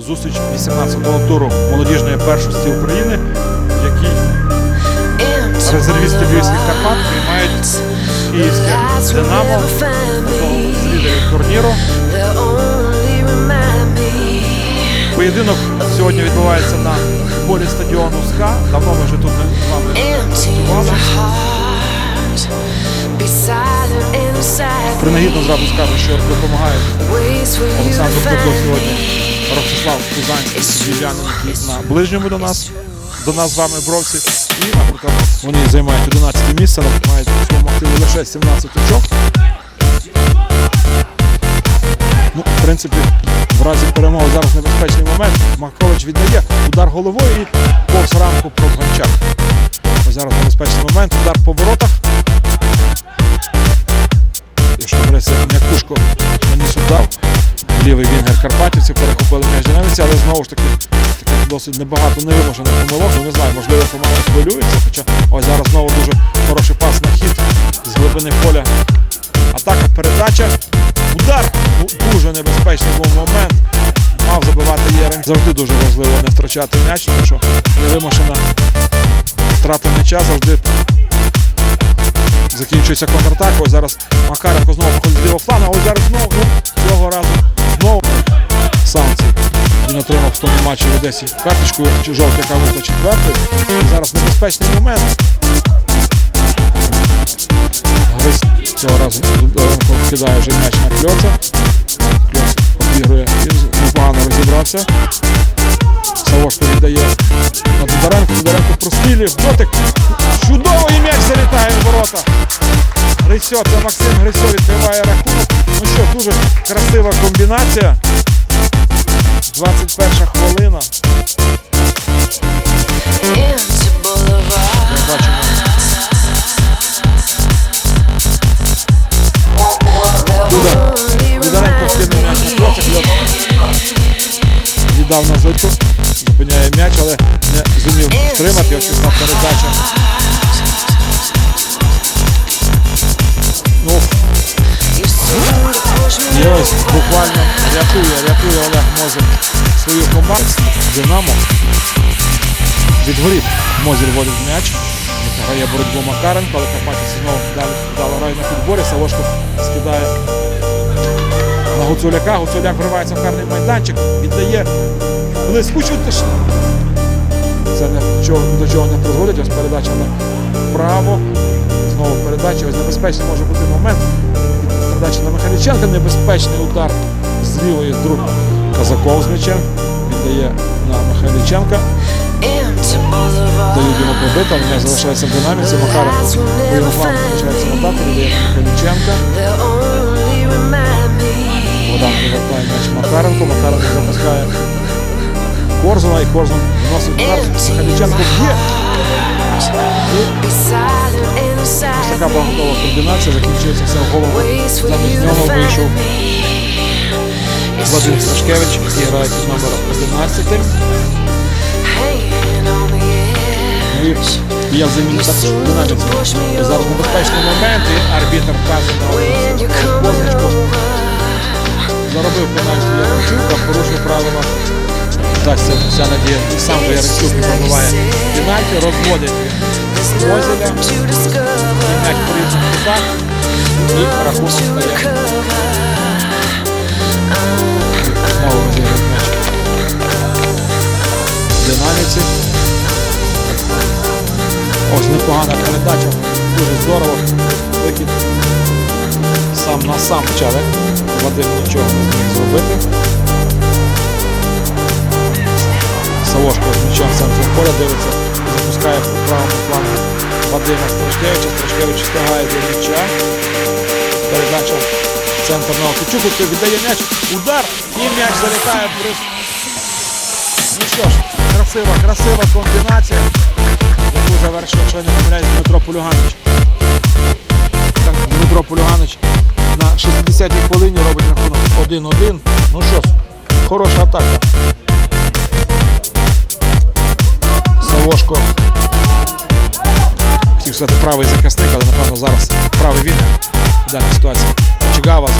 зустріч 18-го туру молодіжної першості України, в якій резервісти Львівських Карпат приймають київське Динамо, з лідерів турніру. Поєдинок сьогодні відбувається на полі стадіону СКА. Давно ми вже тут з вами працювали. Принагідно зразу скажу, що допомагають Олександру Петру сьогодні Ростислав Кузанський з на ближньому до нас, до нас з вами бровці. І, наприклад, вони займають 11 місце, мають у своєму активі лише 17 очок. Ну, в принципі, в разі перемоги зараз небезпечний момент. Маркович віддає удар головою і повз рамку про Гончак. Ось зараз небезпечний момент, удар по воротах. Якщо береться м'якушко. Карпатівців перехопили м'яч динаміці, але знову ж таки таких досить небагато невимушених помилок. Ну, не знаю, можливо, команда хвилюється. Хоча ось зараз знову дуже хороший пас на хід з глибини поля. Атака, передача. Удар! Ну, дуже небезпечний був момент. Мав забивати Єрень. Завжди дуже важливо не втрачати м'яч, тому що невимушена втрата м'яча завжди закінчується контратака. Ось зараз Макаренко знову виходить з лівого флана, ось зараз знову, ну, цього разу санкції. Він отримав в тому матчі в Одесі карточку жовту, яка вийшла четвертою. Зараз небезпечний момент. Грись цього разу кидає вже м'яч на кльоца. Кльоц обігрує, він непогано розібрався. Савошко віддає на Дударенко, Дударенко прострілює, дотик. Чудовий м'яч залітає в ворота. Грисьо, це Максим Грисьо відкриває рахунок. Ну що, дуже красива комбінація. 21 хвилина. Ми бачимо. М'яч на кльоцик. Віддав на житку. Зупиняє м'яч, але не зумів стримати. Ось пішла передача. І ось буквально рятує, рятує Олег Мозер свою команду. Динамо. Від воріт Мозер вводить м'яч. Грає боротьбу Макаренко, але Карпатівці знову дали грає на підборі. Савошко скидає на Гуцуляка. Гуцуляк вривається в карний майданчик, віддає блискучу тишину. Це до чого не призводить. Ось передача направо. Знову передача. Ось небезпечний може бути момент. Передача на Михайліченка. Небезпечний удар з лівої друг Казаков з м'ячем. Віддає на Михайліченка. Дають йому пробити, але м'яч залишається в динаміці. По його флангу починається атаку, віддає Михайліченка. Богдан повертає м'яч Макаренко. Макаренко запускає Корзуна і Корзун вносить удар. Михайліченко б'є. Така багатова комбінація, закінчується все в голову. Замість нього вийшов Владимир Сашкевич, який грає під номером 11. Ну і є заміна також. І Зараз небезпечний момент, і арбітр вказує на позначку. Заробив пенальті Яремчук, а порушив правила. Так, вся надія. І сам же Яремчук і пробиває пенальті, розводять Мозеля. М'яч по різних. І рахунок м'яч. Динаміці. Ось непогана передача. Дуже здорово. Викид сам на сам почали. Вадим нічого не зміг зробити. Савошко з м'ячем в поля дивиться, Вадима Страшкевича. Страшкевич встигає до м'яча. Передача центр на Окучуку, той віддає м'яч, удар і м'яч залітає в бриз. Ну що ж, красива, красива комбінація, яку завершив, якщо я не помиляюсь, Дмитро Полюганович. Так, Дмитро Полюганович на 60-й хвилині робить рахунок 1-1. Ну що ж, хороша атака. Савошко. Хотів сказати правий захисник, але напевно зараз правий він в даній ситуації. Чигава,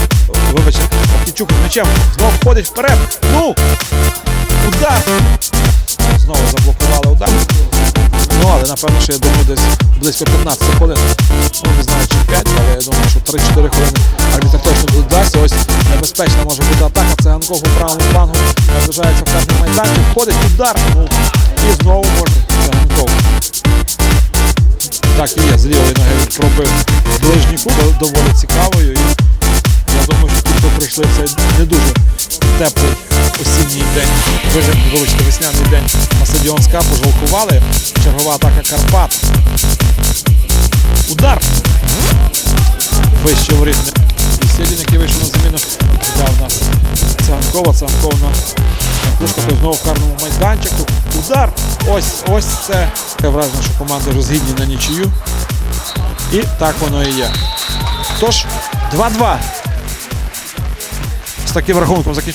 вибачте, Птічук з м'ячем знов входить вперед. Ну! удар. Знову заблокували удар. Ну, але напевно, що я думаю, десь близько 15 хвилин. Ну, не знаю, чи 5, але я думаю, що 3-4 хвилини арбітр точно додасть. Ось небезпечна може бути атака. Це Ганков по правому флангу наближається в карний майданчик. Входить удар. Ну, і знову може це Ганков. Так, і є, з лівої ноги пробив ближній кут, доволі цікавою. І я думаю, що ті, хто прийшли цей не дуже теплий осінній день, вибачте, весняний день на стадіон СКА, пожалкували. Чергова атака Карпат. Удар! Вище воріт. І Сєдін, який вийшов на заміну, Циганкова, Циганков на Той знову в карному майданчику. Удар! Ось, ось це. Таке враження, що команди розгідні на нічию. І так воно і є. Тож, 2-2. З таким рахунком закінчується.